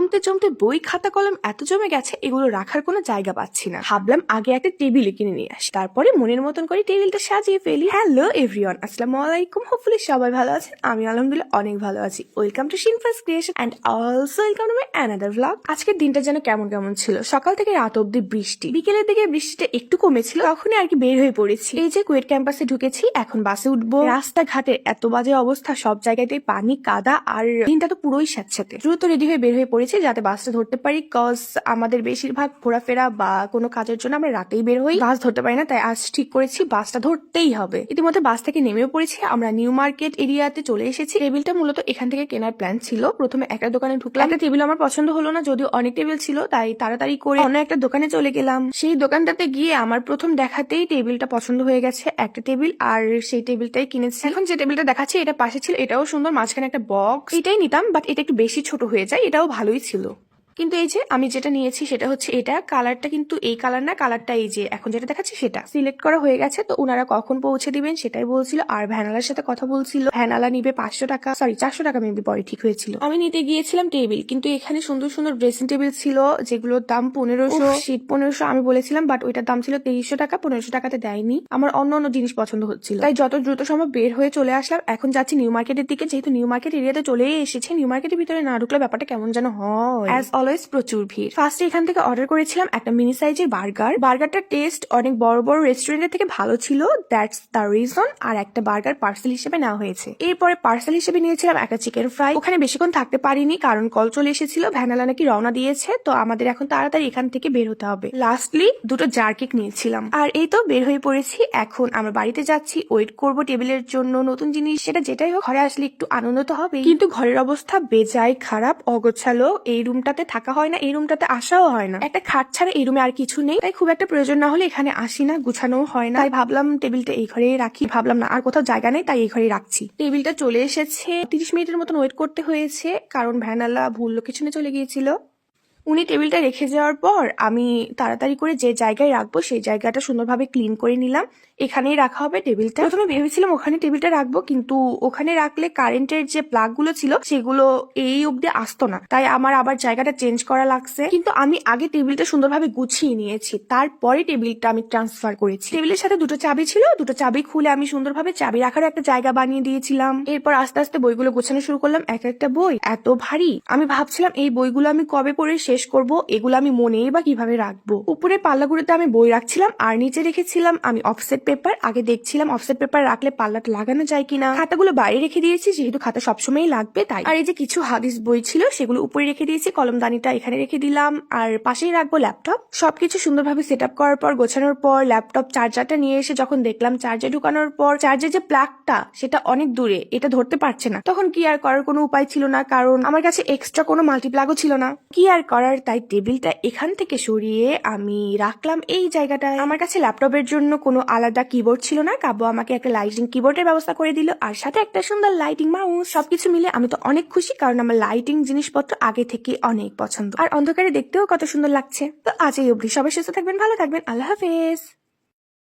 জমতে জমতে বই, খাতা, কলম এত জমে গেছে, এগুলো রাখার কোনো জায়গা পাচ্ছি না। ভাবলাম আগে একটা টেবিল কিনে নিয়ে আসি। তারপরে মনের মতন করে টেবিলটা সাজিয়ে ফেলি। হ্যালো এভরিওয়ান আসসালামু আলাইকুম। হোপফুলি সবাই ভালো আছেন। আমি আলহামদুলিল্লাহ অনেক ভালো আছি। Welcome to শিনফাস creation and also welcome to my another vlog আজকের দিনটা যেন কেমন কেমন ছিল? সকাল থেকে রাত অব্দি বৃষ্টি। বিকেলের দিকে বৃষ্টিটা একটু কমেছিল। তখনই আর কি বের হয়ে পড়েছি। এই যে কুয়েট ক্যাম্পাসে ঢুকেছি, এখন বাসে উঠবো। রাস্তাঘাটে এত বাজে অবস্থা, সব জায়গাতেই পানি, কাদা আর দিনটা তো পুরোই স্যাঁতস্যাঁতে। দ্রুত রেডি হয়ে বের হয়ে পড়েছি। যাতে বাসটা ধরতে পারি কজ আমাদের বেশিরভাগ ঘোরাফেরা বা কোনো কাজের জন্য আমরা রাতেই বের হই। বাস ধরতে পারি না, তাই আজ ঠিক করেছি বাসটা ধরতেই হবে। ইতিমধ্যে বাস থেকে নেমেও পড়েছি। আমরা নিউ মার্কেট এরিয়াতে চলে এসেছি। টেবিলটা মূলত এখান থেকে কেনার প্ল্যান ছিল। প্রথমে একটা দোকানে ঢুকলাম। একটা টেবিল আমার পছন্দ হলো না, যদিও অনেক টেবিল ছিল, তাই তাড়াতাড়ি করে অন্য একটা দোকানে চলে গেলাম। সেই দোকানটাতে গিয়ে আমার প্রথম দেখাতেই টেবিলটা পছন্দ হয়ে গেছে। একটা টেবিল আর সেই টেবিলটাই কিনেছি। এখন যে টেবিলটা দেখাচ্ছি, এটা পাশে ছিল। এটাও সুন্দর, মাঝখানে একটা বক্স। এটাই নিতাম, বাট এটা একটু বেশি ছোট হয়ে যায়। এটাও ভালোই ছিল। কিন্তু এই যে আমি যেটা নিয়েছি সেটা হচ্ছে এটা। কালারটা কিন্তু এই কালার না কালারটা এই যে। এখন যেটা দেখাচ্ছি সেটা। সিলেক্ট করা হয়ে গেছে তো ওনারা কখন পৌঁছে দিবেন সেটাই বলছিল। আর ভ্যানালার সাথে কথা বলছিল। ভ্যানালা নিবে পাঁচশো টাকা সরি চারশো টাকা মেবি পরে ঠিক হয়েছিল। আমি নিতে গিয়েছিলাম টেবিল কিন্তু এখানে সুন্দর সুন্দর ড্রেসিং টেবিল ছিল যেগুলোর দাম পনেরোশো শীত পনেরোশো আমি বলেছিলাম বাট ওইটার দাম ছিল তেইশশো টাকা পনেরোশো টাকাতে দেয়নি। আমার অন্য অন্য জিনিস পছন্দ হচ্ছিল। তাই যত দ্রুত সম্ভব বের হয়ে চলে আসলাম। এখন যাচ্ছি নিউ মার্কেটের দিকে যেহেতু নিউ মার্কেট এরিয়াতে চলেই এসেছে নিউ মার্কেটের ভিতরে না ঢুকলে ব্যাপারটা কেমন যেন হয়। অলওয়েজ প্রচুর ভিড়। ফার্স্টে এখান থেকে অর্ডার করেছিলাম একটা মিনি সাইজের বার্গার বার্গারটার টেস্ট অনেক বড় বড় রেস্টুরেন্টের থেকে ভালো ছিল। দ্যাটস দ্য রিজন আর একটা বার্গার পার্সেল হিসেবে নেওয়া হয়েছে। এরপরে পার্সেল হিসেবে নিয়েছিলাম একটা চিকেন ফ্রাই ওখানে বেশিক্ষণ থাকতে পারিনি, কারণ কল চলে এসেছিল, ভ্যানালা নাকি রওনা দিয়েছে। তো আমাদের এখন তাড়াতাড়ি এখান থেকে বের হতে হবে। লাস্টলি দুটো জার কেক নিয়েছিলাম। আর এই তো বের হয়ে পড়েছি। এখন আমরা বাড়িতে যাচ্ছি। ওয়েট করব টেবিলের জন্য নতুন জিনিস। সেটা যেটাই হোক, ঘরে আসলে একটু আনন্দ তো হবে কিন্তু ঘরের অবস্থা বেজায় খারাপ, অগোছালো। এই রুমটাতে থাকা হয় না, এই রুমটাতে আসাও হয় না। একটা খাট ছাড়া এই রুমে আর কিছু নেই, তাই খুব একটা প্রয়োজন না হলে এখানে আসি না গুছানো হয় না। তাই ভাবলাম টেবিলটা এই ঘরে রাখি। ভাবলাম না, আর কোথাও জায়গা নেই, তাই এই ঘরে রাখছি। টেবিলটা চলে এসেছে। তিরিশ মিনিটের মতন ওয়েট করতে হয়েছে, কারণ ভ্যানালা, ভুল লোকেশনে চলে গিয়েছিল। উনি টেবিলটা রেখে যাওয়ার পর আমি তাড়াতাড়ি করে যে জায়গায় রাখব সেই জায়গাটা সুন্দরভাবে ক্লিন করে নিলাম। এখানেই রাখা হবে টেবিলটা। প্রথমে ভেবেছিলাম ওখানে টেবিলটা রাখব, কিন্তু ওখানে রাখলে কারেন্টের যে প্লাগগুলো ছিল সেগুলো এই অব্দি আসতো না। তাই আমার আবার জায়গাটা চেঞ্জ করা লাগছে। কিন্তু আমি আগে টেবিলটা সুন্দরভাবে গুছিয়ে নিয়েছি। তারপরে টেবিলটা আমি ট্রান্সফার করেছি। টেবিলের সাথে দুটো চাবি ছিল, দুটো চাবি খুলে আমি সুন্দরভাবে চাবি রাখার একটা জায়গা বানিয়ে দিয়েছিলাম। এরপর আস্তে আস্তে বইগুলো গোছানো শুরু করলাম। এক একটা বই এত ভারী। আমি ভাবছিলাম এই বইগুলো আমি কবে পড়ে শেষ করব, এগুলো আমি মনেই বা কীভাবে রাখব? উপরে পাল্লাগুলোতে আমি বই রাখছিলাম, আর নিচে রেখেছিলাম আমি অফসেট পেপার আগে দেখছিলাম অফসেট পেপার রাখলে পাল্লাটা লাগানো যায় কিনা। খাতাগুলো বাইরে রেখে দিয়েছি, যেহেতু খাতা সবসময়ই লাগবে, তাই। আর এই যে কিছু হাদিস বই ছিল, সেগুলো উপরে রেখে দিয়েছি, কলমদানিটা এখানে রেখে দিলাম। আর পাশেই রাখব ল্যাপটপ সবকিছু সুন্দরভাবে সেট আপ করার পর, গোছানোর পর ল্যাপটপ চার্জারটা নিয়ে এসে যখন দেখলাম চার্জার ঢুকানোর পর চার্জার যে প্লাগটা সেটা অনেক দূরে, এটা ধরতে পারছে না। তখন কি আর করার কোনো উপায় ছিল না, কারণ আমার কাছে এক্সট্রা কোনো মাল্টিপ্লাগও ছিল না। কি আর করার তাই টেবিলটা এখান থেকে সরিয়ে আমি রাখলাম। এই জায়গাটায় আমার কাছে ল্যাপটপের জন্য কোনো আলাদা কিবোর্ড ছিল না। কাবু আমাকে একটা লাইটিং কিবোর্ডের ব্যবস্থা করে দিল আর সাথে একটা সুন্দর লাইটিং মাউস সবকিছু মিলে আমি তো অনেক খুশি কারণ আমার লাইটিং জিনিসপত্র আগে থেকে অনেক পছন্দ। আর অন্ধকারে দেখতেও কত সুন্দর লাগছে। তো আজ এই অবধি সবাই সুস্থ থাকবেন, ভালো থাকবেন। আল্লাহ হাফেজ।